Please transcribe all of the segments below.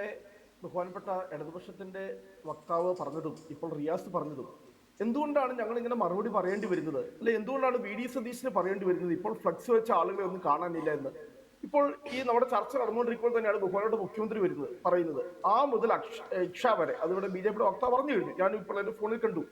ഇവിടെ ബഹുമാനപ്പെട്ട ഇടതുപക്ഷത്തിന്റെ വക്താവ് പറഞ്ഞതും ഇപ്പോൾ റിയാസ് പറഞ്ഞതും. എന്തുകൊണ്ടാണ് ഞങ്ങൾ ഇങ്ങനെ മറുപടി പറയേണ്ടി വരുന്നത്? അല്ലെ എന്തുകൊണ്ടാണ് വി ഡി സതീശിന് പറയേണ്ടി വരുന്നത്? ഇപ്പോൾ ഫ്ലക്സ് വെച്ച ആളുകളെ ഒന്നും കാണാനില്ല എന്ന്. ഇപ്പോൾ ഈ നമ്മുടെ ചർച്ച നടന്നുകൊണ്ടിരിക്കുമ്പോൾ തന്നെയാണ് ബഹുമാനപ്പെട്ട മുഖ്യമന്ത്രി വരുന്നത് പറയുന്നത്. ആ മുതൽ അക്ഷ ഇക്ഷ വരെ അതിവിടെ ബി ജെ പിയുടെ വക്താവ് പറഞ്ഞു കഴിഞ്ഞു. ഞാൻ ഇപ്പോൾ എന്റെ ഫോണിൽ കണ്ടു.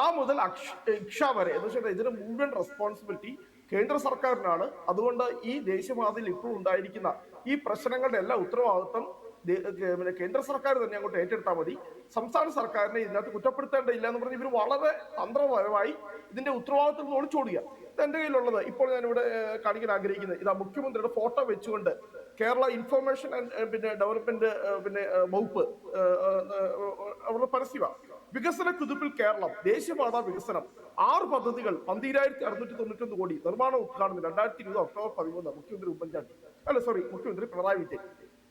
ആ മുതൽ അക്ഷ ഇക്ഷ വരെ എന്ന് വെച്ചാൽ ഇതിന്റെ മുഴുവൻ റെസ്പോൺസിബിലിറ്റി കേന്ദ്ര സർക്കാരിനാണ്. അതുകൊണ്ട് ഈ ദേശീയപാതയിൽ ഇപ്പോൾ ഉണ്ടായിരിക്കുന്ന ഈ പ്രശ്നങ്ങളുടെ എല്ലാ ഉത്തരവാദിത്വം പിന്നെ കേന്ദ്ര സർക്കാർ തന്നെ അങ്ങോട്ട് ഏറ്റെടുത്താൽ മതി. സംസ്ഥാന സർക്കാരിനെ ഇതിനകത്ത് കുറ്റപ്പെടുത്തേണ്ടതില്ല എന്ന് പറഞ്ഞ് ഇവർ വളരെ തന്ത്രപരമായി ഇതിന്റെ ഉത്തരവാദിത്വം നിന്ന് ഒളിച്ചോടുക എന്റെ കയ്യിലുള്ളത്. ഇപ്പോൾ ഞാൻ ഇവിടെ കാണിക്കാൻ ആഗ്രഹിക്കുന്നത്. ഇതാ മുഖ്യമന്ത്രിയുടെ ഫോട്ടോ വെച്ചുകൊണ്ട് കേരള ഇൻഫർമേഷൻ ആൻഡ് പിന്നെ ഡെവലപ്മെന്റ് പിന്നെ വകുപ്പ് അവരുടെ പരസ്യമാണ് വികസന കുതിപ്പിൽ കേരളം ദേശീയപാത വികസനം. ആറ് പദ്ധതികൾ പന്തിരായിരത്തി അറുന്നൂറ്റി തൊണ്ണൂറ്റൊന്ന് കോടി. നിർമ്മാണ ഉദ്ഘാടനം രണ്ടായിരത്തി ഇരുപത് ഒക്ടോബർ പതിമൂന്ന് മുഖ്യമന്ത്രി ഉമ്മൻചാണ്ടി. അല്ല സോറി മുഖ്യമന്ത്രി പിണറായി വിജയൻ.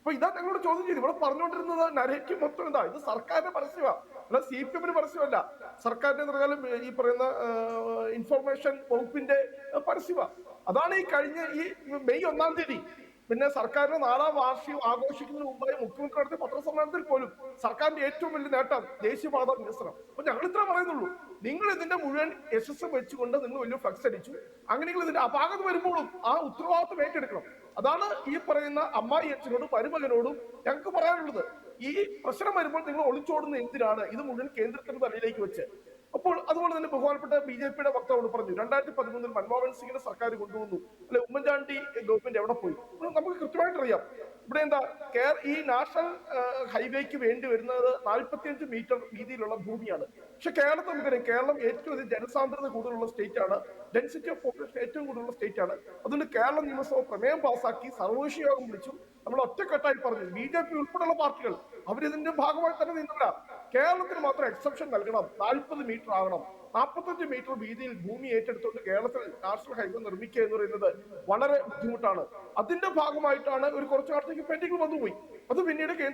അപ്പൊ ഇതാ ഞങ്ങളോട് ചോദ്യം ചെയ്തു. ഇവിടെ പറഞ്ഞുകൊണ്ടിരുന്നത് നരേക്ക് മൊത്തം എന്താ ഇത് സർക്കാരിന്റെ പരസ്യമാണ് അല്ല സി പി എമ്മിന് പരസ്യമല്ല. സർക്കാരിന്റെ പറഞ്ഞാലും ഈ പറയുന്ന ഇൻഫർമേഷൻ വകുപ്പിന്റെ പരസ്യമാണ് അതാണ് ഈ കഴിഞ്ഞ ഈ മെയ് ഒന്നാം തീയതി. പിന്നെ സർക്കാരിന്റെ നാലാം വാർഷികം ആഘോഷിക്കുന്നതിന് മുമ്പായി മുഖ്യമന്ത്രി നടത്തിയ പത്രസമ്മേളനത്തിൽ പോലും സർക്കാരിന്റെ ഏറ്റവും വലിയ നേട്ടം ദേശീയപാത വികസനം. അപ്പൊ ഞങ്ങൾ ഇത്ര പറയുന്നുള്ളൂ. നിങ്ങൾ ഇതിന്റെ മുഴുവൻ യശസ് വെച്ചുകൊണ്ട് നിങ്ങൾ വലിയ ഫ്ലക്സ് അടിച്ചു. അങ്ങനെയെങ്കിൽ ഇതിന്റെ അപാകത വരുമ്പോഴും ആ ഉത്തരവാദിത്വം ഏറ്റെടുക്കണം. അതാണ് ഈ പറയുന്ന അമ്മായി അച്ഛനോടും മരുമകനോടും ഞങ്ങൾക്ക് പറയാനുള്ളത്. ഈ പ്രശ്നം വരുമ്പോൾ നിങ്ങൾ ഒളിച്ചോടുന്ന എന്തിനാണ്? ഇത് മുഴുവൻ കേന്ദ്രത്തിന്റെ തലയിലേക്ക് വെച്ച്. അപ്പോൾ അതുപോലെ തന്നെ ബഹുമാനപ്പെട്ട ബി ജെ പിയുടെ വക്താവോട് പറഞ്ഞു രണ്ടായിരത്തി പതിമൂന്നിൽ മൻമോഹൻ സിംഗിന്റെ സർക്കാർ കൊണ്ടുവന്നു. അല്ലെ ഉമ്മൻചാണ്ടി ഗവൺമെന്റ് എവിടെ പോയി? നമുക്ക് കൃത്യമായിട്ട് അറിയാം. ഇവിടെ എന്താ ഈ നാഷണൽ ഹൈവേക്ക് വേണ്ടി വരുന്നത് നാൽപ്പത്തിയഞ്ച് മീറ്റർ വീതിയിലുള്ള ഭൂമിയാണ്. പക്ഷെ കേരളത്തെ നമുക്കറിയാം കേരളം ഏറ്റവും അധികം ജനസാന്ദ്രത കൂടുതലുള്ള സ്റ്റേറ്റ് ആണ് ഡെൻസിറ്റി ഓഫ് പോപ്പുലേഷൻ ഏറ്റവും കൂടുതലുള്ള സ്റ്റേറ്റ് ആണ് അതുകൊണ്ട് കേരള നിയമസഭ പ്രമേയം പാസാക്കി സർവകക്ഷി യോഗം വിളിച്ചു. നമ്മൾ ഒറ്റക്കെട്ടായി പറഞ്ഞു ബി ജെ പി ഉൾപ്പെടെയുള്ള പാർട്ടികൾ അവരിതിന്റെ ഭാഗമായി തന്നെ നിന്നില്ല. കേരളത്തിന് മാത്രം എക്സെപ്ഷൻ നൽകണം. നാൽപ്പത് മീറ്റർ ആകണം നാൽപ്പത്തഞ്ച് മീറ്റർ വീതിയിൽ ഭൂമി ഏറ്റെടുത്തുകൊണ്ട് കേരളത്തിൽ നാഷണൽ ഹൈവേ നിർമ്മിക്കുക എന്ന് പറയുന്നത് വളരെ ബുദ്ധിമുട്ടാണ്. അതിന്റെ ഭാഗമായിട്ടാണ് ഒരു കുറച്ചു കാലത്തേക്ക് പെൻഡിംഗ് വന്നുപോയി. അത്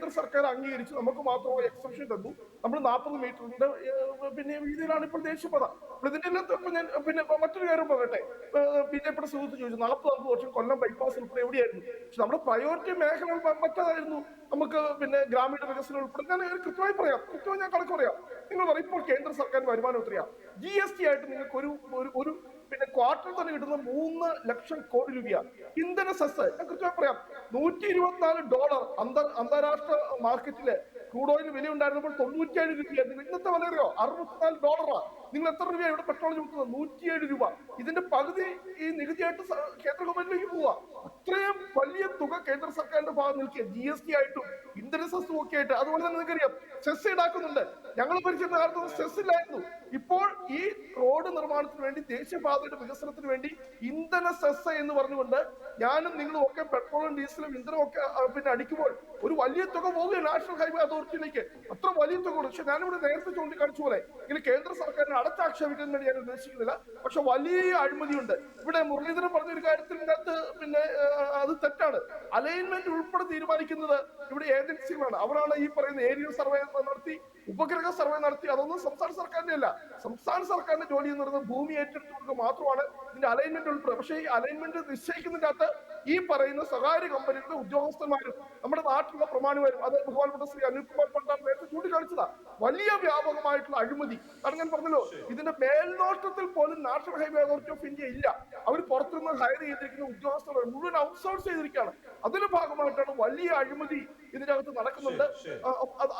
കേന്ദ്ര സർക്കാർ അംഗീകരിച്ച്. നമുക്ക് മാത്രം എക്സെപ്ഷൻ തന്നു. നമ്മൾ നാൽപ്പത് മീറ്ററിന്റെ പിന്നെ വീതിയിലാണ് ഇപ്പോൾ ദേശീയപാത. അപ്പോൾ ഇതിന്റെ ഞാൻ പിന്നെ മറ്റൊരു കാര്യം പറയട്ടെ. ബി ജെ പിയുടെ സുഹൃത്ത് ചോദിച്ചു നാൽപ്പത് അമ്പത് വർഷം കൊല്ലം ബൈപ്പാസ് ഉൾപ്പെടെ എവിടെയായിരുന്നു? പക്ഷെ നമ്മുടെ പ്രയോറിറ്റി മേഖല മറ്റേതായിരുന്നു. നമുക്ക് പിന്നെ ഗ്രാമീണ വികസനം ഉൾപ്പെടെ. ഞാൻ ഒരു കൃത്യമായി പറയാം. കൃത്യമായി ഞാൻ കണക്ക് പറയാം. നിങ്ങൾ പറയും ഇപ്പോൾ കേന്ദ്ര സർക്കാർ വരുമാനം എത്രയാ? ജി എസ് ടി ആയിട്ട് നിങ്ങൾക്ക് ഒരു ഒരു- ഒരു പിന്നെ ക്വാർട്ടർ തന്നെ കിട്ടുന്ന മൂന്ന് ലക്ഷം കോടി രൂപയാണ്. ഇന്ധന സെസ് ഞാൻ കൃത്യമായി പറയാം. നൂറ്റി ഇരുപത്തിനാല് ഡോളർ അന്തർ അന്താരാഷ്ട്ര മാർക്കറ്റിൽ ക്രൂഡ് ഓയിൽ വില ഉണ്ടായിരുന്നപ്പോൾ തൊണ്ണൂറ്റിയേഴ് രൂപയായിരുന്നു. ഇന്നത്തെ വില അറിയോ? അറുപത്തിനാല് ഡോളറാ നിങ്ങൾ എത്ര രൂപയാണ് ഇവിടെ പെട്രോൾ ചുമത്തുന്നത് നൂറ്റിയേഴ് രൂപ. ഇതിന്റെ പകുതി ഈ നികുതിയായിട്ട് കേന്ദ്ര ഗവൺമെന്റിലേക്ക് പോവാ. അത്രയും വലിയ തുക കേന്ദ്ര സർക്കാരിന്റെ ഭാഗം നിൽക്കുക. ജി എസ് ടി ആയിട്ടും ഇന്ധന ഒക്കെ ആയിട്ട്. അതുപോലെ തന്നെ നിങ്ങൾക്കറിയാം സെസ് ഈടാക്കുന്നുണ്ട്. ഞങ്ങൾ ഭരിച്ചിരുന്ന കാലത്ത് സെസ് ഇല്ലായിരുന്നു. ഇപ്പോൾ ഈ റോഡ് നിർമ്മാണത്തിന് വേണ്ടി ദേശീയപാതയുടെ വികസനത്തിന് വേണ്ടി ഇന്ധന സെസ് എന്ന് പറഞ്ഞുകൊണ്ട് ഞാനും നിങ്ങളും ഒക്കെ പെട്രോളും ഡീസലും ഇന്ധനവും ഒക്കെ പിന്നെ അടിക്കുമ്പോൾ ഒരു വലിയ തുക പോവുകയാണ്. നാഷണൽ ഹൈവേ അതോറിറ്റിയിലേക്ക് അത്ര വലിയ തുക പക്ഷെ ഞാനിവിടെ നേരത്തെ ചൂണ്ടിക്കാണിച്ച പോലെ ഇങ്ങനെ കേന്ദ്ര സർക്കാരിനെ അടച്ചാക്ഷേപിക്കാൻ വേണ്ടി ഞാൻ ഉദ്ദേശിക്കുന്നില്ല. പക്ഷെ വലിയ അഴിമതിയുണ്ട്. ഇവിടെ മുരളീധരൻ പറഞ്ഞ ഒരു കാര്യത്തിൽ ഇതിനകത്ത് പിന്നെ അത് തെറ്റാണ്. അലൈൻമെന്റ് ഉൾപ്പെടെ തീരുമാനിക്കുന്നത് ഇവിടെ ഏജൻസികളാണ്. അവരാണ് ഈ പറയുന്ന ഏരിയൽ സർവേ നടത്തി ഉപഗ്രഹ സർവേ നടത്തി. അതൊന്നും സംസ്ഥാന സർക്കാരിന്റെ അല്ല. സംസ്ഥാന സർക്കാരിന്റെ ജോലി എന്ന് പറയുന്നത് ഭൂമി ഏറ്റെടുത്തുകൊണ്ട് മാത്രമാണ് ഇതിന്റെ അലൈൻമെന്റ് ഉൾപ്പെടെ. പക്ഷേ ഈ അലൈൻമെന്റ് നിശ്ചയിക്കുന്നതിന്റെ അകത്ത് ഈ പറയുന്ന സ്വകാര്യ കമ്പനികളുടെ ഉദ്യോഗസ്ഥന്മാരും നമ്മുടെ നാട്ടിലുള്ള പ്രമാണിമാരും അത് ബഹുമാനപ്പെട്ട ശ്രീ അനിൽകുമാർ പണ്ടാർ നേരത്തെ ചൂണ്ടിക്കാണിച്ചതാ. വലിയ വ്യാപകമായിട്ടുള്ള അഴിമതി. കാരണം ഞാൻ പറഞ്ഞല്ലോ ഇതിന്റെ മേൽനോട്ടത്തിൽ പോലും national highway authority of India ഇല്ല. അവർ പുറത്തുനിന്ന് ഹയർ ചെയ്തിരിക്കുന്ന ഉദ്യോഗസ്ഥർ മുഴുവൻ ഔട്ട്സോഴ്സ് ചെയ്തിരിക്കുകയാണ്. അതിന്റെ ഭാഗമായിട്ടാണ് വലിയ അഴിമതി ഇതിനകത്ത് നടക്കുന്നുണ്ട്.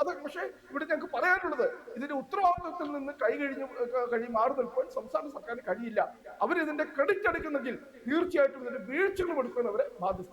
അത് പക്ഷേ ഇവിടെ ഞങ്ങൾക്ക് പറയാനുള്ളത് ഇതിന്റെ ഉത്തരവാദിത്വത്തിൽ നിന്ന് കൈ കഴിഞ്ഞ് കഴി മാറി നിൽക്കാൻ സംസ്ഥാന സർക്കാരിന് കഴിയില്ല. അവർ ഇതിന്റെ ക്രെഡിറ്റ് എടുക്കുന്നെങ്കിൽ തീർച്ചയായിട്ടും ഇതിന്റെ വീഴ്ചകൾ എടുക്കാൻ അവരെ ബാധ്യസ്ഥ